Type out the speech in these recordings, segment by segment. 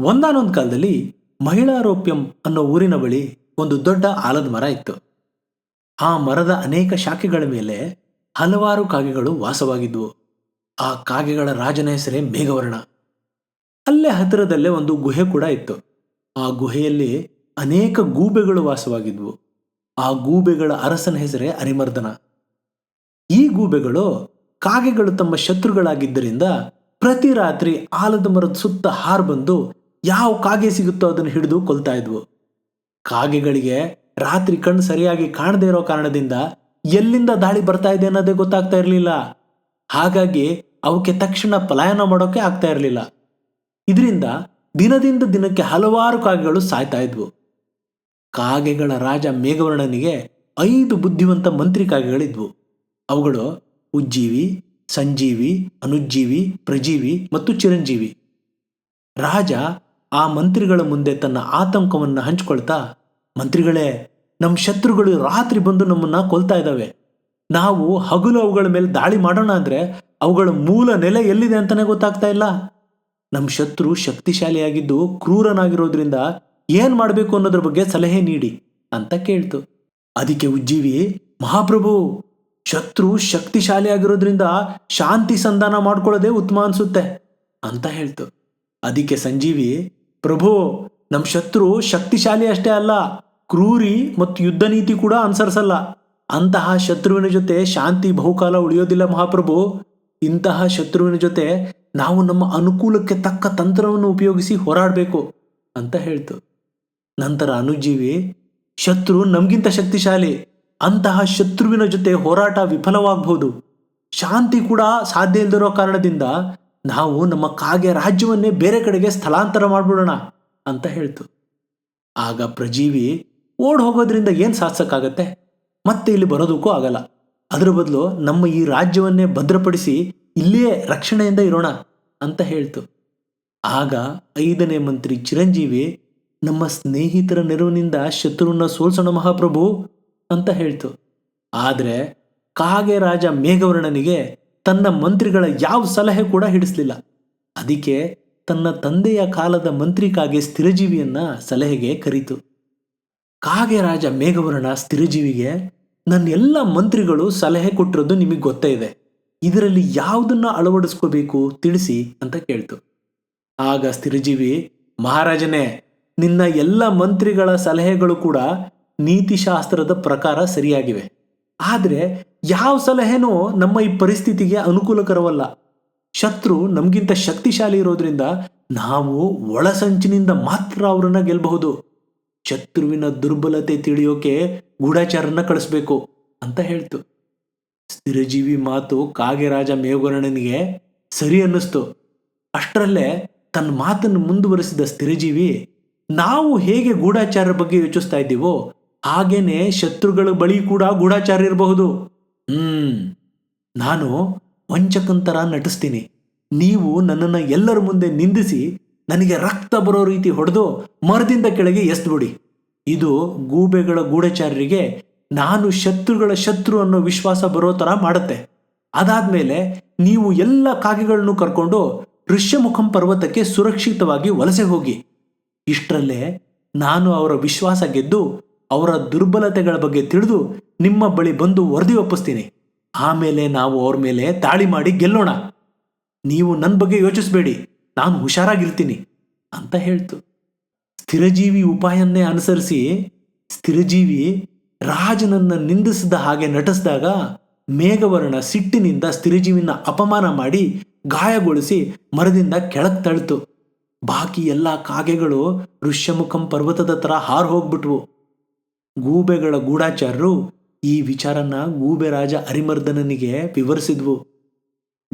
ಒಂದಾನೊಂದು ಕಾಲದಲ್ಲಿ ಮಹಿಳಾರೋಪ್ಯಂ ಅನ್ನೋ ಊರಿನ ಬಳಿ ಒಂದು ದೊಡ್ಡ ಆಲದ ಮರ ಇತ್ತು. ಆ ಮರದ ಅನೇಕ ಶಾಖೆಗಳ ಮೇಲೆ ಹಲವಾರು ಕಾಗೆಗಳು ವಾಸವಾಗಿದ್ವು. ಆ ಕಾಗೆಗಳ ರಾಜನ ಹೆಸರೇ ಮೇಘವರ್ಣ. ಅಲ್ಲೇ ಹತ್ತಿರದಲ್ಲೇ ಒಂದು ಗುಹೆ ಕೂಡ ಇತ್ತು. ಆ ಗುಹೆಯಲ್ಲಿ ಅನೇಕ ಗೂಬೆಗಳು ವಾಸವಾಗಿದ್ವು. ಆ ಗೂಬೆಗಳ ಅರಸನ ಹೆಸರೇ ಅರಿಮರ್ದನ. ಈ ಗೂಬೆಗಳು ಕಾಗೆಗಳು ತಮ್ಮ ಶತ್ರುಗಳಾಗಿದ್ದರಿಂದ ಪ್ರತಿ ರಾತ್ರಿ ಆಲದ ಮರದ ಸುತ್ತ ಹಾರ್ ಬಂದು ಯಾವ ಕಾಗೆ ಸಿಗುತ್ತೋ ಅದನ್ನು ಹಿಡಿದು ಕೊಲ್ತಾ ಇದ್ವು. ಕಾಗೆಗಳಿಗೆ ರಾತ್ರಿ ಕಣ್ಣು ಸರಿಯಾಗಿ ಕಾಣದೇ ಇರೋ ಕಾರಣದಿಂದ ಎಲ್ಲಿಂದ ದಾಳಿ ಬರ್ತಾ ಇದೆ ಅನ್ನೋದೇ ಗೊತ್ತಾಗ್ತಾ ಇರಲಿಲ್ಲ. ಹಾಗಾಗಿ ಅವಕ್ಕೆ ತಕ್ಷಣ ಪಲಾಯನ ಮಾಡೋಕೆ ಆಗ್ತಾ ಇರಲಿಲ್ಲ. ಇದರಿಂದ ದಿನದಿಂದ ದಿನಕ್ಕೆ ಹಲವಾರು ಕಾಗೆಗಳು ಸಾಯ್ತಾ ಇದ್ವು. ಕಾಗೆಗಳ ರಾಜ ಮೇಘವರ್ಣನಿಗೆ ಐದು ಬುದ್ಧಿವಂತ ಮಂತ್ರಿ ಕಾಗೆಗಳಿದ್ವು. ಅವುಗಳು ಉಜ್ಜೀವಿ, ಸಂಜೀವಿ, ಅನುಜ್ಜೀವಿ, ಪ್ರಜೀವಿ ಮತ್ತು ಚಿರಂಜೀವಿ. ರಾಜ ಆ ಮಂತ್ರಿಗಳ ಮುಂದೆ ತನ್ನ ಆತಂಕವನ್ನು ಹಂಚ್ಕೊಳ್ತಾ, ಮಂತ್ರಿಗಳೇ ನಮ್ಮ ಶತ್ರುಗಳು ರಾತ್ರಿ ಬಂದು ನಮ್ಮನ್ನ ಕೊಲ್ತಾ ಇದ್ದಾವೆ ನಾವು ಹಗಲು ಅವುಗಳ ಮೇಲೆ ದಾಳಿ ಮಾಡೋಣ ಅಂದ್ರೆ ಅವುಗಳ ಮೂಲ ನೆಲೆ ಎಲ್ಲಿದೆ ಅಂತಾನೆ ಗೊತ್ತಾಗ್ತಾ ಇಲ್ಲ. ನಮ್ಮ ಶತ್ರು ಶಕ್ತಿಶಾಲಿಯಾಗಿದ್ದು ಕ್ರೂರನಾಗಿರೋದ್ರಿಂದ ಏನ್ ಮಾಡಬೇಕು ಅನ್ನೋದ್ರ ಬಗ್ಗೆ ಸಲಹೆ ನೀಡಿ, ಅಂತ ಕೇಳ್ತು. ಅದಕ್ಕೆ ಉಜ್ಜೀವಿ, ಮಹಾಪ್ರಭು, ಶತ್ರು ಶಕ್ತಿಶಾಲಿಯಾಗಿರೋದ್ರಿಂದ ಶಾಂತಿ ಸಂಧಾನ ಮಾಡ್ಕೊಳ್ಳೋದೇ ಉತ್ತಮ ಅನ್ಸುತ್ತೆ, ಅಂತ ಹೇಳ್ತು. ಅದಕ್ಕೆ ಸಂಜೀವಿ ಪ್ರಭು ನಮ್ಮ ಶತ್ರು ಶಕ್ತಿಶಾಲಿ ಅಷ್ಟೇ ಅಲ್ಲ, ಕ್ರೂರಿ ಮತ್ತು ಯುದ್ಧ ನೀತಿ ಕೂಡ ಅನುಸರಿಸಲ್ಲ. ಅಂತಹ ಶತ್ರುವಿನ ಜೊತೆ ಶಾಂತಿ ಬಹುಕಾಲ ಉಳಿಯೋದಿಲ್ಲ ಮಹಾಪ್ರಭು. ಇಂತಹ ಶತ್ರುವಿನ ಜೊತೆ ನಾವು ನಮ್ಮ ಅನುಕೂಲಕ್ಕೆ ತಕ್ಕ ತಂತ್ರವನ್ನು ಉಪಯೋಗಿಸಿ ಹೋರಾಡಬೇಕು ಅಂತ ಹೇಳ್ತು. ನಂತರ ಅನುಜೀವಿ, ಶತ್ರು ನಮಗಿಂತ ಶಕ್ತಿಶಾಲಿ, ಅಂತಹ ಶತ್ರುವಿನ ಜೊತೆ ಹೋರಾಟ ವಿಫಲವಾಗಬಹುದು ಶಾಂತಿ ಕೂಡ ಸಾಧ್ಯ ಇಲ್ಲದಿರೋ ಕಾರಣದಿಂದ ನಾವು ನಮ್ಮ ಕಾಗೆ ರಾಜ್ಯವನ್ನೇ ಬೇರೆ ಕಡೆಗೆ ಸ್ಥಳಾಂತರ ಮಾಡ್ಬಿಡೋಣ ಅಂತ ಹೇಳ್ತು. ಆಗ ಪ್ರಜೀವಿ ಓಡ್ ಹೋಗೋದ್ರಿಂದ ಏನು ಸಾಧಿಸಕ್ಕಾಗತ್ತೆ? ಮತ್ತೆ ಇಲ್ಲಿ ಬರೋದಕ್ಕೂ ಆಗಲ್ಲ. ಅದರ ಬದಲು ನಮ್ಮ ಈ ರಾಜ್ಯವನ್ನೇ ಭದ್ರಪಡಿಸಿ ಇಲ್ಲಿಯೇ ರಕ್ಷಣೆಯಿಂದ ಇರೋಣ ಅಂತ ಹೇಳ್ತು. ಆಗ ಐದನೇ ಮಂತ್ರಿ ಚಿರಂಜೀವಿ, ನಮ್ಮ ಸ್ನೇಹಿತರ ನೆರವಿನಿಂದ ಶತ್ರುವನ್ನ ಸೋಲ್ಸೋಣ ಮಹಾಪ್ರಭು ಅಂತ ಹೇಳ್ತು. ಆದರೆ ಕಾಗೆ ರಾಜ ಮೇಘವರ್ಣನಿಗೆ ತನ್ನ ಮಂತ್ರಿಗಳ ಯಾವ ಸಲಹೆ ಕೂಡ ಹಿಡಿಸ್ಲಿಲ್ಲ. ಅದಕ್ಕೆ ತನ್ನ ತಂದೆಯ ಕಾಲದ ಮಂತ್ರಿ ಕಾಗೆ ಸ್ಥಿರಜೀವಿಯನ್ನ ಸಲಹೆಗೆ ಕರೀತು. ಕಾಗೆ ರಾಜ ಮೇಘವರ್ಣ ಸ್ಥಿರಜೀವಿಗೆ, ನನ್ನ ಎಲ್ಲ ಮಂತ್ರಿಗಳು ಸಲಹೆ ಕೊಟ್ಟಿರೋದು ನಿಮಗೆ ಗೊತ್ತೇ ಇದೆ. ಇದರಲ್ಲಿ ಯಾವುದನ್ನ ಅಳವಡಿಸ್ಕೋಬೇಕು ತಿಳಿಸಿ ಅಂತ ಕೇಳ್ತು. ಆಗ ಸ್ಥಿರಜೀವಿ, ಮಹಾರಾಜನೇ, ನಿನ್ನ ಎಲ್ಲ ಮಂತ್ರಿಗಳ ಸಲಹೆಗಳು ಕೂಡ ನೀತಿಶಾಸ್ತ್ರದ ಪ್ರಕಾರ ಸರಿಯಾಗಿವೆ. ಆದರೆ ಯಾವ ಸಲಹೆನೂ ನಮ್ಮ ಈ ಪರಿಸ್ಥಿತಿಗೆ ಅನುಕೂಲಕರವಲ್ಲ. ಶತ್ರು ನಮಗಿಂತ ಶಕ್ತಿಶಾಲಿ ಇರೋದ್ರಿಂದ ನಾವು ಒಳಸಂಚಿನಿಂದ ಮಾತ್ರ ಅವರನ್ನ ಗೆಲ್ಲಬಹುದು ಶತ್ರುವಿನ ದುರ್ಬಲತೆ ತಿಳಿಯೋಕೆ ಗೂಢಾಚಾರನ ಕಳಿಸ್ಬೇಕು ಅಂತ ಹೇಳ್ತು. ಸ್ಥಿರಜೀವಿ ಮಾತು ಕಾಗೆರಾಜ ಮೇಘವರ್ಣನಿಗೆ ಸರಿ ಅನ್ನಿಸ್ತು. ಅಷ್ಟರಲ್ಲೇ ತನ್ನ ಮಾತನ್ನು ಮುಂದುವರಿಸಿದ ಸ್ಥಿರಜೀವಿ, ನಾವು ಹೇಗೆ ಗೂಢಾಚಾರ ಬಗ್ಗೆ ಯೋಚಿಸ್ತಾ ಇದ್ದೀವೋ ಹಾಗೇನೆ ಶತ್ರುಗಳ ಬಳಿ ಕೂಡ ಗೂಢಾಚಾರ ಇರಬಹುದು. ಹ್ಮ್. ನಾನು ವಂಚಕಂತರ ನಟಿಸ್ತೀನಿ. ನೀವು ನನ್ನನ್ನು ಎಲ್ಲರ ಮುಂದೆ ನಿಂದಿಸಿ ನನಗೆ ರಕ್ತ ಬರೋ ರೀತಿ ಹೊಡೆದು ಮರದಿಂದ ಕೆಳಗೆ ಎಸ್ಬಿಡಿ ಇದು ಗೂಬೆಗಳ ಗೂಢಚಾರರಿಗೆ ನಾನು ಶತ್ರುಗಳ ಶತ್ರು ಅನ್ನೋ ವಿಶ್ವಾಸ ಬರೋ ಥರ ಮಾಡುತ್ತೆ. ಅದಾದ್ಮೇಲೆ ನೀವು ಎಲ್ಲ ಕಾಗೆಗಳನ್ನು ಕರ್ಕೊಂಡು ಋಷ್ಯಮುಖಂ ಪರ್ವತಕ್ಕೆ ಸುರಕ್ಷಿತವಾಗಿ ವಲಸೆ ಹೋಗಿ. ಇಷ್ಟರಲ್ಲೇ ನಾನು ಅವರ ವಿಶ್ವಾಸ ಗೆದ್ದು ಅವರ ದುರ್ಬಲತೆಗಳ ಬಗ್ಗೆ ತಿಳಿದು ನಿಮ್ಮ ಬಳಿ ಬಂದು ವರದಿ ಒಪ್ಪಿಸ್ತೀನಿ. ಆಮೇಲೆ ನಾವು ಅವ್ರ ಮೇಲೆ ತಾಳಿ ಮಾಡಿ ಗೆಲ್ಲೋಣ. ನೀವು ನನ್ನ ಬಗ್ಗೆ ಯೋಚಿಸಬೇಡಿ. ನಾನು ಹುಷಾರಾಗಿರ್ತೀನಿ ಅಂತ ಹೇಳ್ತು. ಸ್ಥಿರಜೀವಿ ಉಪಾಯನ್ನೇ ಅನುಸರಿಸಿ ಸ್ಥಿರಜೀವಿ ರಾಜನನ್ನ ನಿಂದಿಸಿದ ಹಾಗೆ ನಟಿಸಿದಾಗ ಮೇಘವರ್ಣ ಸಿಟ್ಟಿನಿಂದ ಸ್ಥಿರಜೀವಿನ ಅಪಮಾನ ಮಾಡಿ ಗಾಯಗೊಳಿಸಿ ಮರದಿಂದ ಕೆಳಕ್ ತಳ್ತು. ಬಾಕಿ ಎಲ್ಲ ಕಾಗೆಗಳು ಋಷ್ಯಮುಖಂ ಪರ್ವತದ ಥರ ಹಾರು ಹೋಗ್ಬಿಟ್ವು. ಗೂಬೆಗಳ ಗೂಢಾಚಾರರು ಈ ವಿಚಾರನ ಗೂಬೆ ರಾಜ ಅರಿಮರ್ದನನಿಗೆ ವಿವರಿಸಿದ್ವು.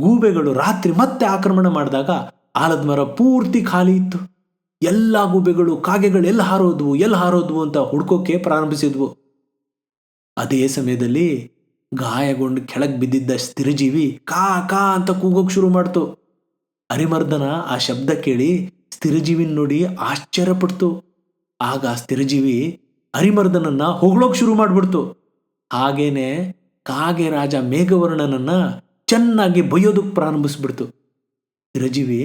ಗೂಬೆಗಳು ರಾತ್ರಿ ಮತ್ತೆ ಆಕ್ರಮಣ ಮಾಡಿದಾಗ ಆಲದ ಮರ ಪೂರ್ತಿ ಖಾಲಿ ಇತ್ತು. ಎಲ್ಲ ಗೂಬೆಗಳು ಕಾಗೆಗಳು ಎಲ್ಲಿ ಹಾರೋದ್ವು ಎಲ್ಲಿ ಹಾರೋದ್ವು ಅಂತ ಹುಡ್ಕೋಕೆ ಪ್ರಾರಂಭಿಸಿದ್ವು. ಅದೇ ಸಮಯದಲ್ಲಿ ಗಾಯಗೊಂಡು ಕೆಳಗೆ ಬಿದ್ದಿದ್ದ ಸ್ಥಿರಜೀವಿ ಕಾ ಕಾ ಅಂತ ಕೂಗೋಕ್ ಶುರು ಮಾಡ್ತು. ಅರಿಮರ್ದನ ಆ ಶಬ್ದ ಕೇಳಿ ಸ್ಥಿರಜೀವಿನ ನೋಡಿ ಆಶ್ಚರ್ಯಪಡ್ತು. ಆಗ ಸ್ಥಿರಜೀವಿ ಅರಿಮರ್ದನನ್ನ ಹೊಗಳೋಕ್ ಶುರು ಮಾಡ್ಬಿಡ್ತು. ಹಾಗೇನೆ ಕಾಗೆ ರಾಜ ಮೇಘವರ್ಣನನ್ನ ಚೆನ್ನಾಗಿ ಬೈಯೋದಕ್ಕೆ ಪ್ರಾರಂಭಿಸ್ಬಿಡ್ತು. ರಜೀವಿ,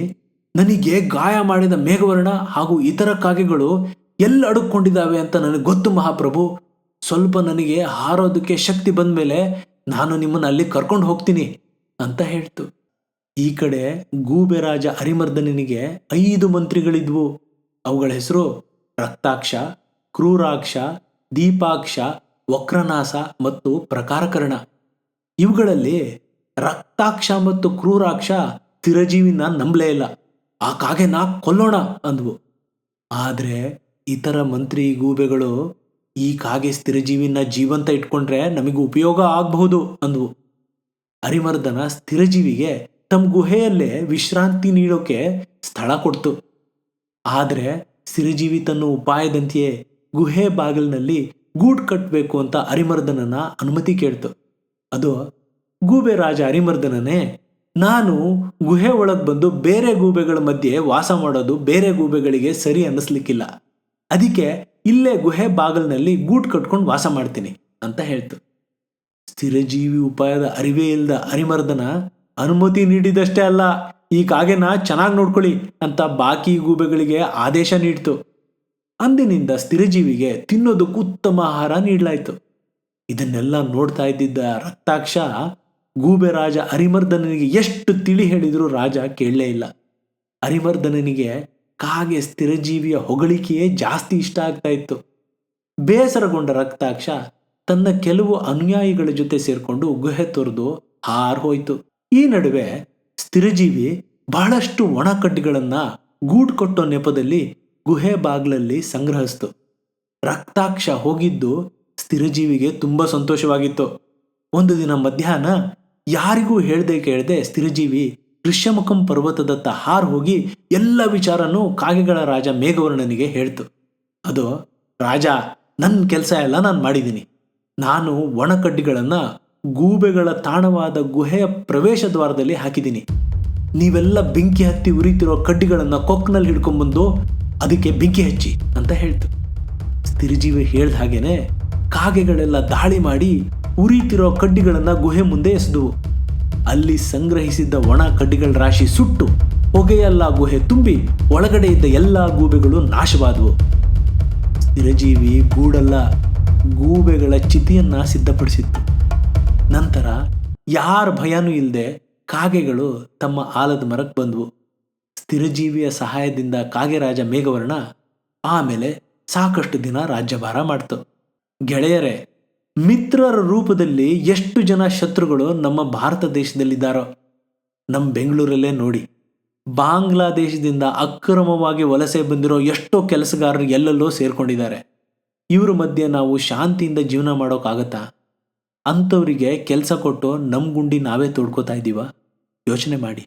ನನಗೆ ಗಾಯ ಮಾಡಿದ ಮೇಘವರ್ಣ ಹಾಗೂ ಇತರ ಕಾಗೆಗಳು ಎಲ್ಲ ಅಡುಕೊಂಡಿದ್ದಾವೆ ಅಂತ ನನಗೆ ಗೊತ್ತು ಮಹಾಪ್ರಭು. ಸ್ವಲ್ಪ ನನಗೆ ಹಾರೋದಕ್ಕೆ ಶಕ್ತಿ ಬಂದ ಮೇಲೆ ನಾನು ನಿಮ್ಮನ್ನು ಅಲ್ಲಿ ಕರ್ಕೊಂಡು ಹೋಗ್ತೀನಿ ಅಂತ ಹೇಳ್ತು. ಈ ಕಡೆ ಗೂಬೆ ರಾಜ ಹರಿಮರ್ಧನನಿಗೆ ಐದು ಮಂತ್ರಿಗಳಿದ್ವು. ಅವುಗಳ ಹೆಸರು ರಕ್ತಾಕ್ಷ ಕ್ರೂರಾಕ್ಷ, ದೀಪಾಕ್ಷ ವಕ್ರನಾಸ ಮತ್ತು ಪ್ರಕಾರಕರ್ಣ. ಇವುಗಳಲ್ಲಿ ರಕ್ತಾಕ್ಷ ಮತ್ತು ಕ್ರೂರಾಕ್ಷ ಸ್ಥಿರಜೀವಿನ ನಂಬಲೇ ಇಲ್ಲ. ಆ ಕಾಗೆನ ಕೊಲ್ಲೋಣ ಅಂದ್ವು. ಆದರೆ ಇತರ ಮಂತ್ರಿ ಗೂಬೆಗಳು ಈ ಕಾಗೆ ಸ್ಥಿರಜೀವಿನ ಜೀವಂತ ಇಟ್ಕೊಂಡ್ರೆ ನಮಗೆ ಉಪಯೋಗ ಆಗಬಹುದು ಅಂದ್ವು. ಅರಿಮರ್ದನ ಸ್ಥಿರಜೀವಿಗೆ ತಮ್ಮ ಗುಹೆಯಲ್ಲೇ ವಿಶ್ರಾಂತಿ ನೀಡೋಕೆ ಸ್ಥಳ ಕೊಡ್ತು. ಆದರೆ ಸ್ಥಿರಜೀವಿ ತನ್ನ ಉಪಾಯದಂತೆಯೇ ಗುಹೆ ಬಾಗಿಲಿನಲ್ಲಿ ಗೂಡ್ ಕಟ್ಟಬೇಕು ಅಂತ ಅರಿಮರ್ದನನ ಅನುಮತಿ ಕೇಳ್ತು. ಅದು, ಗೂಬೆ ರಾಜ ಅರಿಮರ್ಧನನೇ ನಾನು ಗುಹೆ ಒಳಗೆ ಬಂದು ಬೇರೆ ಗೂಬೆಗಳ ಮಧ್ಯೆ ವಾಸ ಮಾಡೋದು ಬೇರೆ ಗೂಬೆಗಳಿಗೆ ಸರಿ ಅನ್ನಿಸ್ಲಿಕ್ಕಿಲ್ಲ. ಅದಕ್ಕೆ ಇಲ್ಲೇ ಗುಹೆ ಬಾಗಿಲಿನಲ್ಲಿ ಗೂಟ್ ಕಟ್ಕೊಂಡು ವಾಸ ಮಾಡ್ತೀನಿ ಅಂತ ಹೇಳ್ತು. ಸ್ಥಿರಜೀವಿ ಉಪಾಯದ ಅರಿವೇ ಇಲ್ಲದ ಅರಿಮರ್ದನ, ಅನುಮತಿ ನೀಡಿದಷ್ಟೇ ಅಲ್ಲ, ಈ ಕಾಗೆನ ಚೆನ್ನಾಗಿ ನೋಡ್ಕೊಳ್ಳಿ ಅಂತ ಬಾಕಿ ಗೂಬೆಗಳಿಗೆ ಆದೇಶ ನೀಡ್ತು. ಅಂದಿನಿಂದ ಸ್ಥಿರಜೀವಿಗೆ ತಿನ್ನೋದಕ್ಕೂ ಉತ್ತಮ ಆಹಾರ ನೀಡಲಾಯಿತು. ಇದನ್ನೆಲ್ಲ ನೋಡ್ತಾ ಇದ್ದಿದ್ದ ರಕ್ತಾಕ್ಷ ಗೂಬೆ ರಾಜ ಅರಿಮರ್ದನನಿಗೆ ಎಷ್ಟು ತಿಳಿ ಹೇಳಿದರೂ ರಾಜ ಕೇಳಲೇ ಇಲ್ಲ. ಅರಿಮರ್ದನನಿಗೆ ಕಾಗೆ ಸ್ಥಿರಜೀವಿಯ ಹೊಗಳಿಕೆಯೇ ಜಾಸ್ತಿ ಇಷ್ಟ ಆಗ್ತಾ ಇತ್ತು. ಬೇಸರಗೊಂಡ ರಕ್ತಾಕ್ಷ ತನ್ನ ಕೆಲವು ಅನುಯಾಯಿಗಳ ಜೊತೆ ಸೇರಿಕೊಂಡು ಗುಹೆ ತೊರೆದು ಹಾರ್ ಹೋಯಿತು. ಈ ನಡುವೆ ಸ್ಥಿರಜೀವಿ ಬಹಳಷ್ಟು ಒಣ ಗೂಡ್ ಕೊಟ್ಟೋ ನೆಪದಲ್ಲಿ ಗುಹೆ ಬಾಗ್ಲಲ್ಲಿ ಸಂಗ್ರಹಿಸ್ತು. ರಕ್ತಾಕ್ಷ ಹೋಗಿದ್ದು ಸ್ಥಿರಜೀವಿಗೆ ತುಂಬ ಸಂತೋಷವಾಗಿತ್ತು. ಒಂದು ದಿನ ಮಧ್ಯಾಹ್ನ ಯಾರಿಗೂ ಹೇಳ್ದೆ ಕೇಳದೆ ಸ್ಥಿರಜೀವಿ ಋಷ್ಯಮುಖಂ ಪರ್ವತದತ್ತ ಹಾರ್ ಹೋಗಿ ಎಲ್ಲ ವಿಚಾರನೂ ಕಾಗೆಗಳ ರಾಜ ಮೇಘವರ್ಣನಿಗೆ ಹೇಳ್ತು. ಅದು, ರಾಜ ನನ್ನ ಕೆಲಸ ಎಲ್ಲ ನಾನು ಮಾಡಿದ್ದೀನಿ. ನಾನು ಒಣಕಡ್ಡಿಗಳನ್ನು ಗೂಬೆಗಳ ತಾಣವಾದ ಗುಹೆಯ ಪ್ರವೇಶ ದ್ವಾರದಲ್ಲಿ ಹಾಕಿದ್ದೀನಿ. ನೀವೆಲ್ಲ ಬೆಂಕಿ ಹತ್ತಿ ಉರಿತಿರೋ ಕಡ್ಡಿಗಳನ್ನು ಕೊಕ್ನಲ್ಲಿ ಹಿಡ್ಕೊಂಡ್ಬಂದು ಅದಕ್ಕೆ ಬೆಂಕಿ ಹಚ್ಚಿ ಅಂತ ಹೇಳ್ತು. ಸ್ಥಿರಜೀವಿ ಹೇಳ್ದ ಹಾಗೇನೆ ಕಾಗೆಗಳೆಲ್ಲ ದಾಳಿ ಮಾಡಿ ಉರಿತಿರೋ ಕಡ್ಡಿಗಳನ್ನು ಗುಹೆ ಮುಂದೆ ಎಸೆದು. ಅಲ್ಲಿ ಸಂಗ್ರಹಿಸಿದ್ದ ಒಣ ಕಡ್ಡಿಗಳ ರಾಶಿ ಸುಟ್ಟು ಹೊಗೆಯೆಲ್ಲ ಗುಹೆ ತುಂಬಿ ಒಳಗಡೆ ಇದ್ದ ಎಲ್ಲ ಗೂಬೆಗಳು ನಾಶವಾದವು. ಸ್ಥಿರಜೀವಿ ಗೂಡಲ್ಲ, ಗೂಬೆಗಳ ಚಿತಿಯನ್ನ ಸಿದ್ಧಪಡಿಸಿತ್ತು. ನಂತರ ಯಾರ ಭಯನೂ ಇಲ್ಲದೆ ಕಾಗೆಗಳು ತಮ್ಮ ಆಲದ ಮರಕ್ಕೆ ಬಂದವು. ಸ್ಥಿರಜೀವಿಯ ಸಹಾಯದಿಂದ ಕಾಗೆರಾಜ ಮೇಘವರ್ಣ ಆಮೇಲೆ ಸಾಕಷ್ಟು ದಿನ ರಾಜ್ಯಭಾರ ಮಾಡ್ತು. ಗೆಳೆಯರೇ, ಮಿತ್ರರ ರೂಪದಲ್ಲಿ ಎಷ್ಟು ಜನ ಶತ್ರುಗಳು ನಮ್ಮ ಭಾರತ ದೇಶದಲ್ಲಿದ್ದಾರೋ ನಮ್ಮ ಬೆಂಗಳೂರಲ್ಲೇ ನೋಡಿ. ಬಾಂಗ್ಲಾದೇಶದಿಂದ ಅಕ್ರಮವಾಗಿ ವಲಸೆ ಬಂದಿರೋ ಎಷ್ಟೋ ಕೆಲಸಗಾರರು ಎಲ್ಲೆಲ್ಲೋ ಸೇರ್ಕೊಂಡಿದ್ದಾರೆ. ಇವ್ರ ಮಧ್ಯೆ ನಾವು ಶಾಂತಿಯಿಂದ ಜೀವನ ಮಾಡೋಕ್ಕಾಗತ್ತಾ? ಅಂಥವರಿಗೆ ಕೆಲಸ ಕೊಟ್ಟು ನಮ್ಮ ಗುಂಡಿ ನಾವೇ ತೋಡ್ಕೋತಾ ಇದ್ದೀವ ಯೋಚನೆ ಮಾಡಿ.